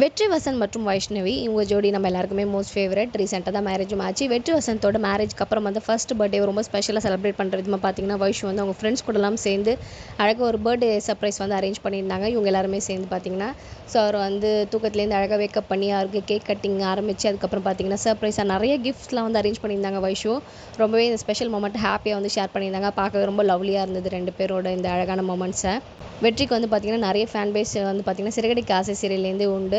வெற்றி வசந்த் மற்றும் வைஷ்ணவி இவங்க ஜோடி நம்ம எல்லாருக்குமே மோஸ்ட் ஃபேவரட் ரீசெண்டாக தான் மேரேஜும் ஆச்சு. வெற்றி வசந்தோட மேரேஜ்க்கு அப்புறம் வந்து ஃபர்ஸ்ட் பர்த்டே ரொம்ப ஸ்பெஷலாக செலிப்ரேட் பண்ணுற விதமாக பார்த்தீங்கன்னா வைஷ் வந்து அவங்க ஃப்ரெண்ட்ஸ் கூடலாம் சேர்ந்து அழகாக ஒரு பர்த்டே சர்ப்ரைஸ் வந்து அரேஞ்ச் பண்ணியிருந்தாங்க. இவங்க எல்லாருமே சேர்ந்து பார்த்தீங்கன்னா ஸோ அவர் வந்து தூக்கத்துலேருந்து அழகாக வேக்கப் பண்ணி அவருக்கு கேக் கட்டிங் ஆரம்பித்து அதுக்கப்புறம் பார்த்தீங்கன்னா சர்ப்ரைஸாக நிறைய கிஃப்ட்ஸ்லாம் வந்து அரேஞ்ச் பண்ணியிருந்தாங்க வைஷும் ரொம்பவே இந்த ஸ்பெஷல் மொமெண்ட் ஹாப்பியாக வந்து ஷேர் பண்ணியிருந்தாங்க. பார்க்க ரொம்ப லவ்லியாக இருந்தது ரெண்டு பேரோட இந்த அழகான மொமெண்ட்ஸை வெற்றிக்கு வந்து பார்த்திங்கன்னா நிறைய ஃபேன் பேஸ் வந்து பார்த்திங்கன்னா சிறகடிக்கு ஆசை சீரியல்லேருந்து உண்டு.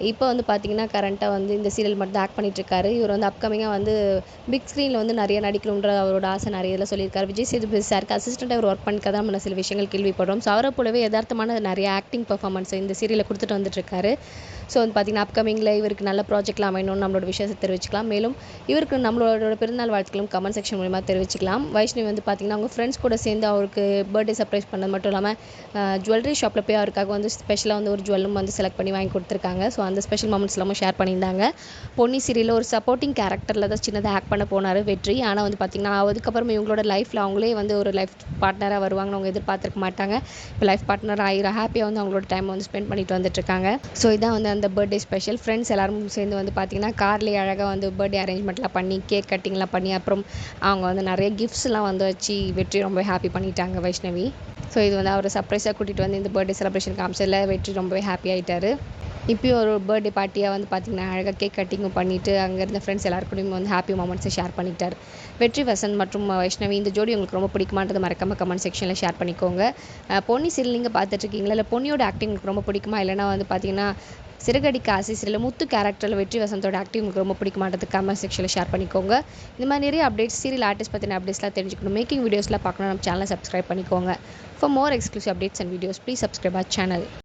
இப்போ வந்து பார்த்தீங்கன்னா கரண்ட்டாக வந்து இந்த சீரியல் மட்டும் தான் ஆக்ட் பண்ணிட்டுருக்காரு. இவர் வந்து அப்கமிங்காக வந்து பிக் ஸ்க்ரீனில் வந்து நிறைய நடிக்கணுன்ற அவரோட ஆசை நிறைய இதில் சொல்லியிருக்காரு. விஜய் சேதுபதி சாருக்கு அசிஸ்டண்ட்டாக அவர் ஒர்க் பண்ணிக்க தான் நம்ம சில விஷயங்கள் கேள்விப்படுறோம். ஸோ அவரை போலவே யதார்த்தமான நிறைய ஆக்டிங் பர்ஃபார்மன்ஸ் இந்த சீரியலில் கொடுத்துட்டு வந்துட்டுருக்காரு. ஸோ வந்து பார்த்தீங்கன்னா அப்கமிங்கில் இவருக்கு நல்ல ப்ராஜெக்ட்லாம் அமையணும்னு நம்மளோட விஷயத்தை தெரிவிச்சுக்கலாம். மேலும் இவருக்கு நம்மளோட பிறந்தநாள் வாழ்த்துக்களும் கமெண்ட் செக்ஷன் மூலிமா தெரிவிச்சுக்கலாம். வைஷ்ணவி வந்து பார்த்தீங்கன்னா அவங்க ஃப்ரெண்ட்ஸ் கூட சேர்ந்து அவருக்கு பர்த்டே சர்ப்ரைஸ் பண்ணது மட்டும் இல்லாமல் ஜுவல்லரி ஷாப்பில் போய் அவருக்காக வந்து ஸ்பெஷலாக வந்து ஒரு ஜுவல்லும் வந்து செலக்ட் பண்ணி வாங்கி கொடுத்துருக்காங்க. ஸோ அந்த ஸ்பெஷல் மூமெண்ட்ஸ் எல்லாமே ஷேர் பண்ணியிருந்தாங்க. பொன்னி சீரியலில் ஒரு சப்போர்ட்டிங் கேரக்டரில் தான் சின்னதாக ஆக்ட் பண்ண போனார் வெற்றி. ஆனால் வந்து பார்த்திங்கன்னா அதுக்கப்புறம் இவங்களோட லைஃப்பில் அவங்களே வந்து ஒரு லைஃப் பார்ட்னராக வருவாங்கன்னு அவங்க எதிர்பார்த்துருக்க மாட்டாங்க. இப்போ லைஃப் பார்ட்னர் ஆகிற ஹாப்பியாக வந்து அவங்களோட டைம் வந்து ஸ்பெண்ட் பண்ணிட்டு வந்துட்டுருக்காங்க ஸோ இதான் வந்து அந்த பர்த்டே ஸ்பெஷல் ஃப்ரெண்ட்ஸ் எல்லாரும் சேர்ந்து வந்து பார்த்திங்கன்னா கார்லேயே அழகாக வந்து பர்த்டே அரேஞ்ச்மெண்ட்லாம் பண்ணி கேக் கட்டிங்லாம் பண்ணி அப்புறம் அவங்க வந்து நிறைய கிஃப்ட்ஸ்லாம் வந்து வச்சு வெற்றி ரொம்ப ஹாப்பி பண்ணிட்டாங்க வைஷ்ணவி. ஸோ இது வந்து அவர் சர்ப்ரைஸாக கூட்டிகிட்டு வந்து இந்த பர்த்டே செலிப்ரேஷன் காமிச்சதில் வெற்றி ரொம்பவே ஹாப்பி ஆகிட்டாரு இப்போயும் ஒரு பர்த்டே பார்ட்டியாக வந்து பார்த்திங்கன்னா அழகாக கேக் கட்டிங்கும் பண்ணிவிட்டு அங்கே இருந்த ஃப்ரெண்ட்ஸ் எல்லாருக்கூடையும் வந்து ஹாப்பி மூமெண்ட்ஸை ஷேர் பண்ணிட்டார். வெற்றி வசந்த் மற்றும் வைஷ்ணவி இந்த ஜோடி உங்களுக்கு ரொம்ப பிடிக்குமான்றது மறக்காம கமெண்ட் செக்ஷனில் ஷேர் பண்ணிக்கோங்க. பொன்னி சீரியல் நீங்கள் பார்த்துட்ருக்கீங்களா? இல்லை பொன்னியோட ஆக்டிங் உங்களுக்கு ரொம்ப பிடிக்குமா? இல்லைனா வந்து பார்த்தீங்கன்னா சிறகடிக்க ஆசை சீரியல் முத்து கேரக்டரில் வெற்றி வசந்தோட ஆக்டிங் உங்களுக்கு ரொம்ப பிடிக்குமான்றது கமெண்ட் செக்ஷனில் ஷேர் பண்ணிக்கோங்க. இந்த மாதிரி நிறைய அப்டேட்ஸ் சீரியல் ஆர்டிஸ்ட் பற்றின அப்டேட்ஸ்லாம் தெரிஞ்சுக்கணும். மேக்கிங் வீடியோஸ்லாம் பார்க்கணும் நம்ம சேனலை சப்ஸ்கிரைப் பண்ணிக்கோங்க. For more exclusive updates and videos please subscribe our channel